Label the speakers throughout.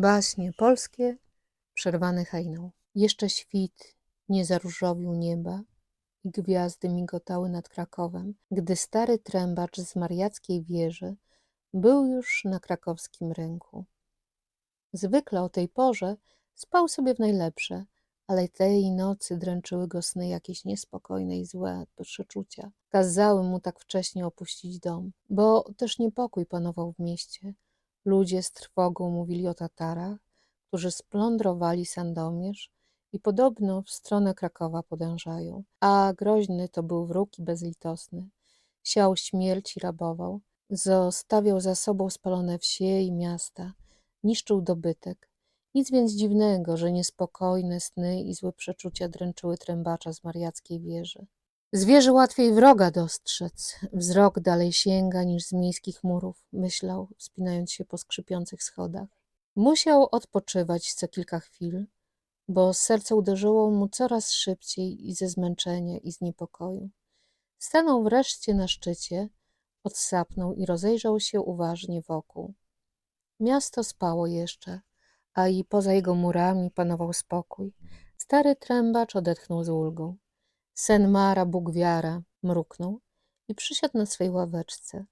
Speaker 1: Baśnie polskie przerwane hejną. Jeszcze świt nie zaróżowił nieba i gwiazdy migotały nad Krakowem, gdy stary trębacz z mariackiej wieży był już na krakowskim rynku. Zwykle o tej porze spał sobie w najlepsze, ale tej nocy dręczyły go sny jakieś niespokojne i złe przeczucia. Kazały mu tak wcześnie opuścić dom, bo też niepokój panował w mieście. Ludzie z trwogą mówili o Tatarach, którzy splądrowali Sandomierz i podobno w stronę Krakowa podążają. A groźny to był wróg i bezlitosny. Siał śmierć i rabował. Zostawiał za sobą spalone wsie i miasta. Niszczył dobytek. Nic więc dziwnego, że niespokojne sny i złe przeczucia dręczyły trębacza z mariackiej wieży. Z wieży łatwiej wroga dostrzec. Wzrok dalej sięga niż z miejskich murów, myślał, wspinając się po skrzypiących schodach. Musiał odpoczywać co kilka chwil, bo serce uderzyło mu coraz szybciej i ze zmęczenia i z niepokoju. Stanął wreszcie na szczycie, odsapnął i rozejrzał się uważnie wokół. Miasto spało jeszcze, a i poza jego murami panował spokój. Stary trębacz odetchnął z ulgą. Sen Mara Bóg wiara mruknął i przysiadł na swej ławeczce.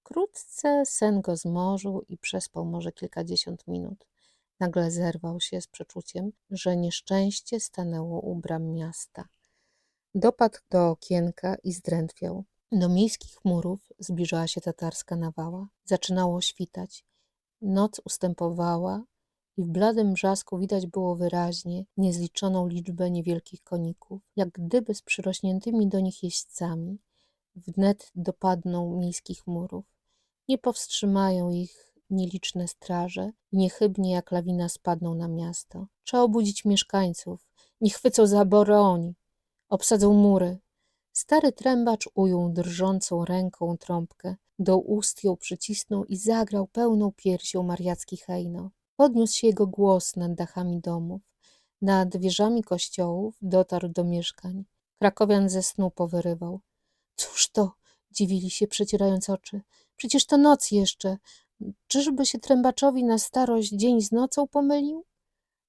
Speaker 1: Wkrótce sen go zmorzył i przespał może kilkadziesiąt minut. Nagle zerwał się z przeczuciem, że nieszczęście stanęło u bram miasta. Dopadł do okienka i zdrętwiał. Do miejskich murów zbliżała się tatarska nawała. Zaczynało świtać. Noc ustępowała i w bladym brzasku widać było wyraźnie niezliczoną liczbę niewielkich koników, jak gdyby z przyrośniętymi do nich jeźdźcami. Wnet dopadną miejskich murów. Nie powstrzymają ich nieliczne straże i niechybnie jak lawina spadną na miasto. Trzeba obudzić mieszkańców. Niech chwycą za broń. Obsadzą mury. Stary trębacz ujął drżącą ręką trąbkę. Do ust ją przycisnął i zagrał pełną piersią mariacki hejno. Podniósł się jego głos nad dachami domów. Nad wieżami kościołów dotarł do mieszkań. Krakowian ze snu powyrywał. Cóż to? Dziwili się, przecierając oczy. Przecież to noc jeszcze. Czyżby się trębaczowi na starość dzień z nocą pomylił?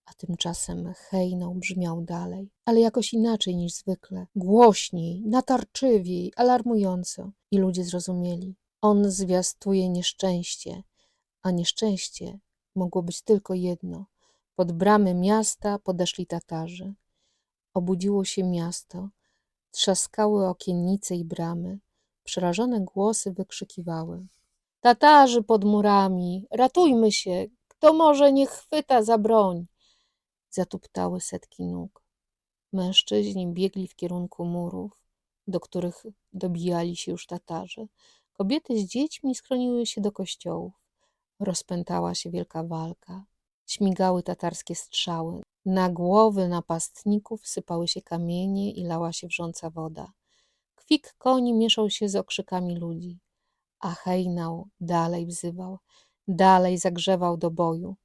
Speaker 1: A tymczasem hejnał brzmiał dalej, ale jakoś inaczej niż zwykle. Głośniej, natarczywiej, alarmująco. I ludzie zrozumieli. On zwiastuje nieszczęście, a nieszczęście mogło być tylko jedno. Pod bramy miasta podeszli Tatarzy. Obudziło się miasto. Trzaskały okiennice i bramy. Przerażone głosy wykrzykiwały. Tatarzy pod murami, ratujmy się, kto może niech chwyta za broń. Zatuptały setki nóg. Mężczyźni biegli w kierunku murów, do których dobijali się już Tatarzy. Kobiety z dziećmi schroniły się do kościołów. Rozpętała się wielka walka. Śmigały tatarskie strzały. Na głowy napastników sypały się kamienie i lała się wrząca woda. Kwik koni mieszał się z okrzykami ludzi. A hejnał dalej wzywał, dalej zagrzewał do boju.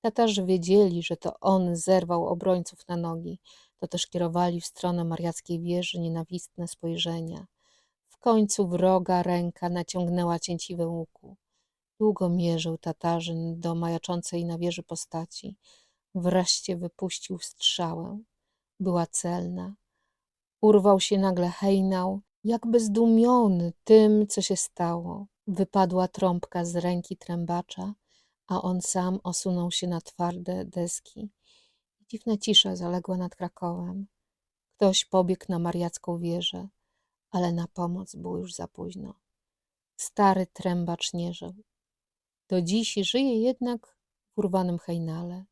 Speaker 1: Tatarzy wiedzieli, że to on zerwał obrońców na nogi, to też kierowali w stronę mariackiej wieży nienawistne spojrzenia. W końcu wroga ręka naciągnęła cięciwe łuku. Długo mierzył Tatarzyn do majaczącej na wieży postaci. Wreszcie wypuścił strzałę. Była celna. Urwał się nagle hejnał, jakby zdumiony tym, co się stało. Wypadła trąbka z ręki trębacza, a on sam osunął się na twarde deski. Dziwna cisza zaległa nad Krakowem. Ktoś pobiegł na mariacką wieżę, ale na pomoc było już za późno. Stary trębacz nie żył. Do dziś żyje jednak w urwanym hejnale,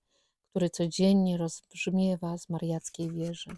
Speaker 1: który codziennie rozbrzmiewa z mariackiej wieży.